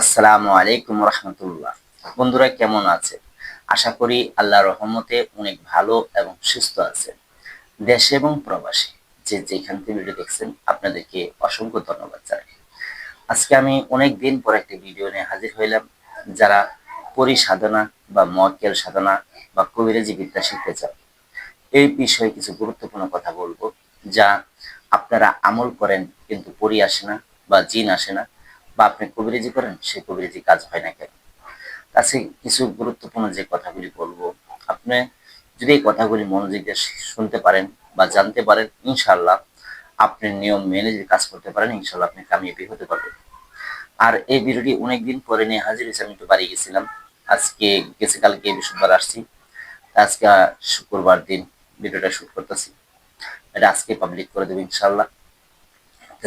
আসসালামু আলাইকুম রহমতুল্লাহ। বন্ধুরা, কেমন আছে আশা করি আল্লাহ রহমতে অনেক ভালো এবং সুস্থ আছে দেশে এবং প্রবাসী যে যেখান থেকে ভিডিও দেখছেন, আপনাদেরকে অসংখ্য ধন্যবাদ জানাই। আজকে আমি অনেক দিন পর একটি ভিডিও নিয়ে হাজির হইলাম, যারা পরিসাধনা বা মক্কেল সাধনা বা কবিরাজি বিদ্যা শিখতে চান। এই বিষয়ে কিছু গুরুত্বপূর্ণ কথা বলব, যা আপনারা আমল করেন কিন্তু পরি আসে না বা জিন আসে না। বা আপনি কবিরাজি করেন সেই কবিরাজি কাজ হয় না কেন? কাছে কিছু গুরুত্বপূর্ণ যে কথাগুলি বলব। আপনি যদি এই কথাগুলি মনোযোগ দিয়ে শুনতে পারেন বা জানতে পারেন ইনশাল্লাহ আপনি নিয়ম মেনে যদি কাজ করতে পারেন ইনশাল্লাহ আপনি কামিয়াবি হতে পারবেন। আর এই ভিডিওটি অনেকদিন পরে নিয়ে হাজির হয়েছে, আমি একটু বাড়ি গেছিলাম। আজকে গেছে কালকে বৃহস্পতিবার আসছি। আজকে শুক্রবার দিন ভিডিওটা শুট করতেছি। এটা আজকে পাবলিক করে দেবো ইনশাল্লাহ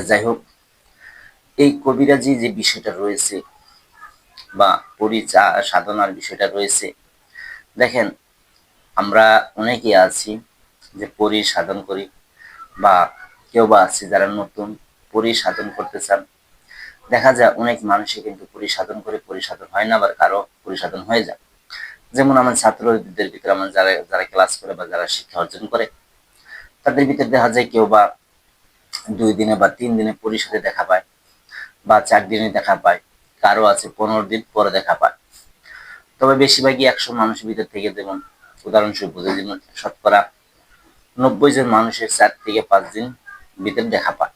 যাই হোক এই কবিরাজি যে বিষয়টা রয়েছে বা পরিচা সাধনার বিষয়টা রয়েছে, দেখেন আমরা অনেকে আছি যে পরি সাধন করি বা কেউ বা আছে যারা নতুন পরি সাধন করতে চান। দেখা যায় অনেক মানুষই কিন্তু পরিসাধন করে পরিসাধন হয় না, আবার কারও পরিসাধন হয়ে যায়। যেমন আমার ছাত্রদের ভিতরে আমার যারা যারা ক্লাস করে বা যারা শিক্ষা অর্জন করে, তাদের ভিতরে দেখা যায় কেউ বা দুই দিনে বা তিন দিনে পরিষদে দেখা পায়। বা চার দিনে দেখা পায়, কারও আছে পনেরো দিন পরে দেখা পায়। তবে বেশিরভাগই একশো মানুষের ভিতর থেকে যেমন উদাহরণস্বরূপ যেমন শতকরা নব্বই জন মানুষের চার থেকে পাঁচ দিন ভিতরে দেখা পায়।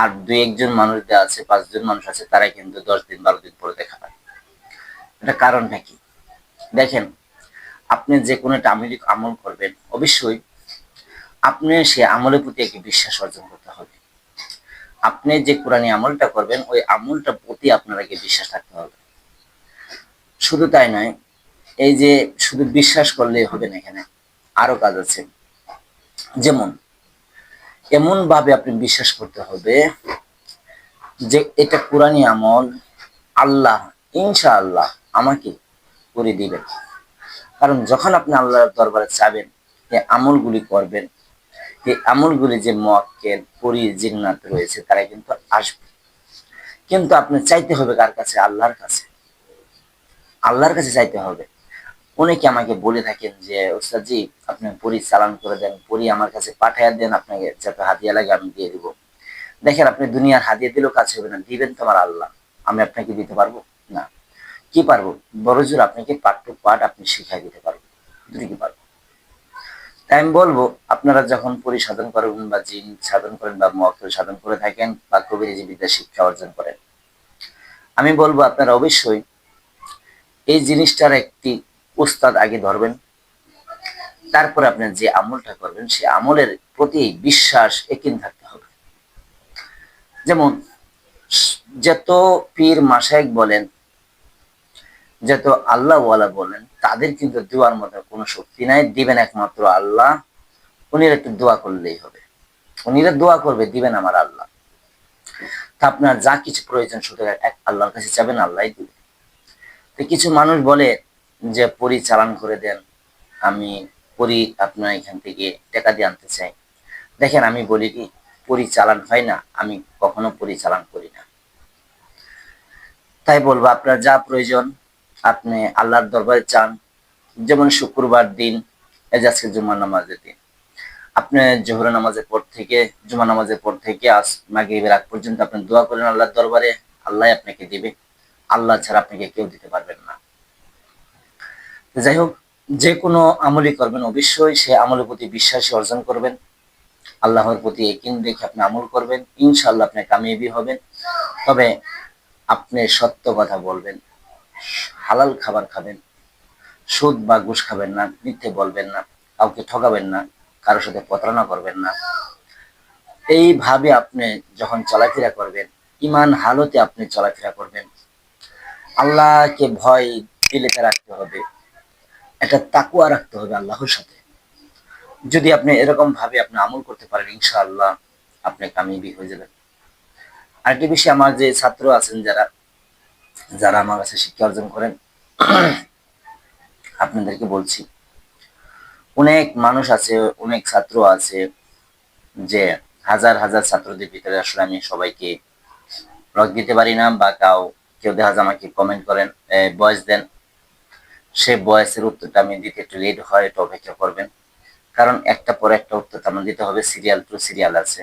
আর দুই একজন মানুষ দেওয়া আছে, পাঁচজন মানুষ আছে তারা কিন্তু দশ দিন, বারো দিন পরে দেখা পায়। এটা কারণটা কি? দেখেন, আপনি যে কোনো একটা আমল করবেন, অবশ্যই আপনি সে আমলের প্রতি একটি বিশ্বাস অর্জন করতে হবে। আপনি যে কোরআনী আমলটা করবেন, ওই আমলটা প্রতি আপনার আগে বিশ্বাস থাকতে হবে। শুধু তাই নয়, এই যে শুধু বিশ্বাস করলেই হবে না এখানে, আরও কাজ আছে। যেমন এমন ভাবে আপনি বিশ্বাস করতে হবে যে এটা কোরআনী আমল আল্লাহ ইনশা আল্লাহ আমাকে করে দিবেন। কারণ যখন আপনি আল্লাহর দরবারে চাবেন, এই আমলগুলি করবেন এই আমলগুলি যে মোয়াক্কেল পরি জিন্নাত রয়েছে, তারা কিন্তু আসবে। কিন্তু আপনি চাইতে হবে কার কাছে? আল্লাহর কাছে। আল্লাহর কাছে চাইতে হবে। অনেকে আমাকে বলে থাকেন যে, ওস্তাদজি, আপনি পরি চালান করে দেন, পরি আমার কাছে পাঠাইয়া দেন, আপনাকে যাতে হাতিয়া লাগে, আমি দিয়ে দিব। দেখেন, আপনি দুনিয়ার হাতিয়ে দিলেও কাজ হবে না, দিবেন তোমার আল্লাহ। আমি আপনাকে দিতে পারব? না। কি পারব? বড় জোর আপনাকে পাঠ টু পাঠ আপনি শিখাই দিতে পারব দুটি কি পারব? তাই আমি বলব, আপনারা যখন পরিসাধন করবেন বা জিন সাধন করেন বা মক্কেল সাধন করে থাকেন বা কবিরাজি বিদ্যা শিক্ষা অর্জন করেন, আমি বলব আপনারা অবশ্যই এই জিনিসটার একটি উস্তাদ আগে ধরবেন, তারপরে আপনার যে আমলটা করবেন, সে আমলের প্রতি বিশ্বাস একিন থাকতে হবে। যেমন, যত পীর মাসায়ক বলেন যত আল্লাহ ওয়ালা বলেন, তাদের কিন্তু দোয়ার মতো কোনো শক্তি নাই। দিবেন একমাত্র আল্লাহ। উনির একটু দোয়া করলেই হবে। উনিরা দোয়া করবে, দিবেন আমার আল্লাহ। তা আপনার যা কিছু প্রয়োজন শুধু এক আল্লাহর কাছে যাবেন আল্লাহ দিবে তো কিছু মানুষ বলে যে, পরিচালন করে দেন, আমি পরি আপনার এখান থেকে টাকা দিয়ে আনতে চাই। দেখেন, আমি বলি কি, পরিচালন হয় না, আমি কখনো পরিচালন করি না। তাই বলব, আপনার যা প্রয়োজন আপনি আল্লাহর দরবারে চান, যেমন শুক্রবার দিন এজাজকে জুমা নামাজের দিন। আপনি জোহর নামাজের পর থেকে জুমা নামাজের পর থেকে আজ মাগরিবের আগ পর্যন্ত আপনি দোয়া করেন আল্লাহর দরবারে, আল্লাহ আপনাকে দিবে। আল্লাহ ছাড়া আপনাকে কেউ দিতে পারবেন না। যাই হোক, যে কোনো আমলই করবেন অবশ্যই, সে আমলের প্রতি বিশ্বাসী অর্জন করবেন। আল্লাহর প্রতি একিন দেখে আপনি আমল করবেন ইনশাল্লাহ আপনি কামিয়াবি হবেন। তবে আপনি সত্য কথা বলবেন। হালাল খাবার খাবেন, সুদ বা ঘুষ খাবেন না, মিথ্যে বলবেন না, কাউকে ঠকাবেন না, কারোর সাথে প্রতারণা করবেন না। এইভাবে আপনি যখন চলাফেরা করবেন, ইমান হালতে আপনি চলাফেরা করবেন। আল্লাহকে ভয় দিলেতে রাখতে হবে, একটা তাকুয়া রাখতে হবে আল্লাহর সাথে। যদি আপনি এরকম ভাবে আপনি আমল করতে পারেন, ইনশাআল্লাহ আপনি কামিয়াবি হয়ে যাবেন। আরেকটি বিষয়, আমার যে ছাত্র আছেন যারা যারা আমার কাছে শিক্ষা অর্জন করেন, আপনাদেরকে বলছি, অনেক মানুষ আছে, অনেক ছাত্র আছে যে হাজার হাজার ছাত্রদের ভিতরে আসলে আমি সবাইকে রক দিতে পারি না বা কাউকে কেউ দেখা যায় আমাকে কমেন্ট করেন ভয়েস দেন। সে বয়সের উত্তরটা আমি দিতে একটু লেট হয়, একটু অপেক্ষা করবেন। কারণ একটা পরে একটা উত্তর আমার দিতে হবে সিরিয়াল টু সিরিয়াল আছে।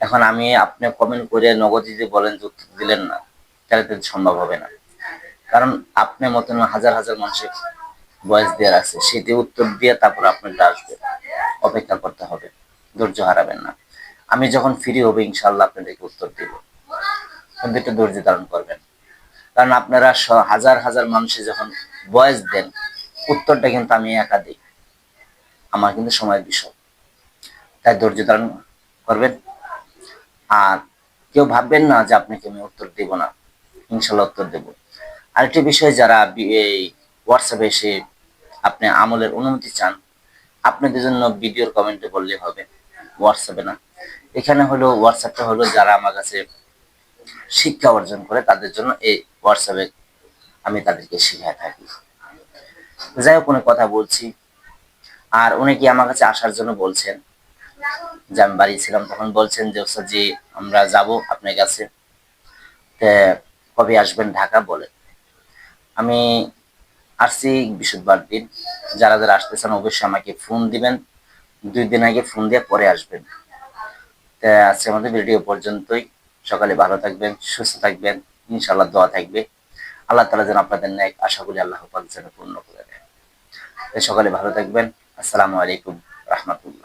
এখন আমি আপনি কমেন্ট করে নগদ যদি বলেন যে উত্তর দিলেন না। তাহলে সম্ভব হবে না। কারণ আপনার মতন হাজার হাজার মানুষের বয়স দেওয়ার আছে সেটি উত্তর দিয়ে তারপর আপনারটা আসবে। অপেক্ষা করতে হবে, ধৈর্য হারাবেন না। আমি যখন ফ্রি হবে ইনশাল্লাহ আপনাদেরকে উত্তর দিব। কিন্তু ধৈর্য ধারণ করবেন। কারণ আপনারা হাজার হাজার মানুষের যখন বয়স দেন, উত্তরটা কিন্তু আমি একা দিই। আমার কিন্তু সময়ের বিষয়। তাই ধৈর্য ধারণ করবেন। আর কেউ ভাববেন না যে আপনাকে আমি উত্তর দেব না। ইনশাল্লাহ উত্তর দেব। আরেকটি বিষয় যারা এই হোয়াটসঅ্যাপে এসে আপনি আমলের অনুমতি চান, আপনাদের জন্য ভিডিওর কমেন্টে বললে হবে হোয়াটসঅ্যাপে না। এখানে হলো হোয়াটসঅ্যাপটা হলো যারা আমার কাছে শিক্ষা অর্জন করে, তাদের জন্য এই হোয়াটসঅ্যাপে আমি তাদেরকে শিখায় থাকি। যাই হোক কোনো কথা বলছি। আর উনি কি আমার কাছে আসার জন্য বলছেন, যে আমি বাড়ি ছিলাম, তখন বলছেন যে, ওস্তাদ জি, আমরা যাব আপনার কাছে। কবে আসবেন ঢাকা বলে আমি আসছি বৃহস্পতিবার দিন। যারা যারা আসতেছেন অবশ্যই আমাকে ফোন দিবেন। দুই দিন আগে ফোন দিয়ে পরে আসবেন। তা আজকে আমাদের ভিডিও পর্যন্তই। সকালে ভালো থাকবেন, সুস্থ থাকবেন। ইনশাল্লাহ দোয়া থাকবে। আল্লাহ তালা যেন আপনাদের ন্যায় করি আল্লাহ পাক যেন পূর্ণ করে দেয় সকালে ভালো থাকবেন। আসসালামু আলাইকুম রহমতুল্লাহ।